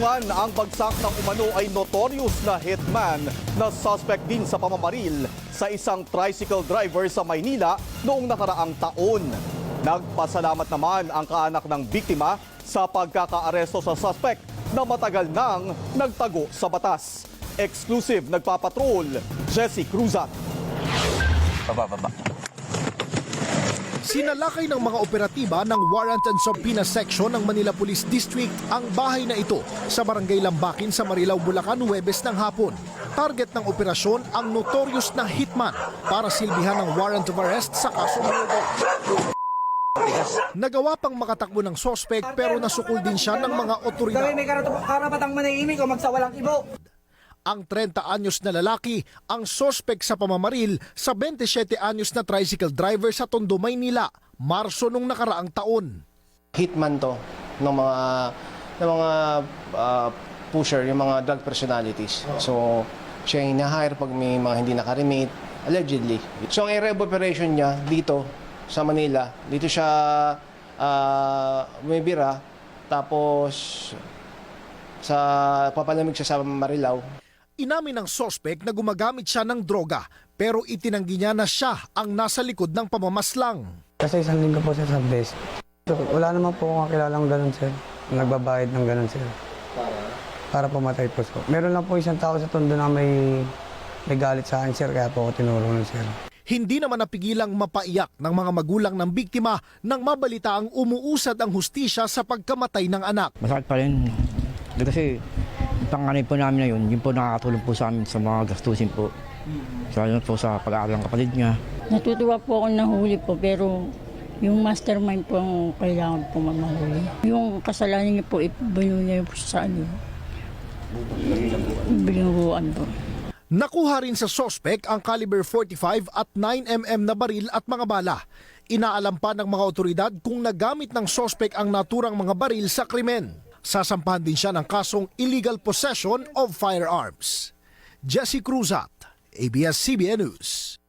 Nakulungan ang bagsak ng umano ay notorious na hitman na suspect din sa pamamaril sa isang tricycle driver sa Maynila noong nakaraang taon. Nagpasalamat naman ang kaanak ng biktima sa pagkakaaresto sa suspect na matagal nang nagtago sa batas. Exclusive nagpapatrol, Jesse Cruzat. Baba, baba. Sinalakay ng mga operatiba ng Warrant and Subpoena Section ng Manila Police District ang bahay na ito sa Barangay Lambakin sa Marilao, Bulacan, Huwebes ng hapon. Target ng operasyon ang notorious na hitman para silbihan ng warrant of arrest sa kasong murder. Nagawa pang makatakbo ng sospek pero nasukol din siya ng mga otoridad. Ang 30 anyos na lalaki ang sospek sa pamamaril sa 27 anyos na tricycle driver sa Tondo, Maynila, Marso nung nakaraang taon. hitman to ng mga ng mga ah, pusher, yung mga drug personalities. So, siya yung hire pag may mga hindi nakaremit, allegedly. So, ang area of operation niya dito sa Manila, dito siya uh, bumibira, tapos sa papalamig siya sa Marilao, Inamin ng sospek na gumagamit siya ng droga pero itinanggi niya na siya ang nasa likod ng pamamaslang. Kasi isang linggo po siya sa best. So, wala naman po akong kilalang ganun, sir. Nagbabayad ng ganun, sir. Para? Para pumatay po. So, meron lang po isang tao sa tondo na may, may galit sa akin, sir. Kaya po ako tinulungan, sir. Hindi naman napigilang mapaiyak ng mga magulang ng biktima nang mabalita ang umuusad ang hustisya sa pagkamatay ng anak. Masakit pa rin. Kasi panganay po namin na yun, yun po nakakatulong po sa amin sa mga gastusin po. Lalo po sa pag-aaral ng kapatid niya. Natutuwa po ako na huli po pero yung mastermind po ang kailangan po mamahuli. Yung kasalanan niyo po, ibino niyo po sa ano. Binuruan po. Nakuha rin sa sospek ang caliber 45 at 9mm na baril at mga bala. Inaalam pa ng mga otoridad kung nagamit ng sospek ang naturang mga baril sa krimen. Sasampahan din siya ng kasong illegal possession of firearms. Jesse Cruzat, ABS-CBN News.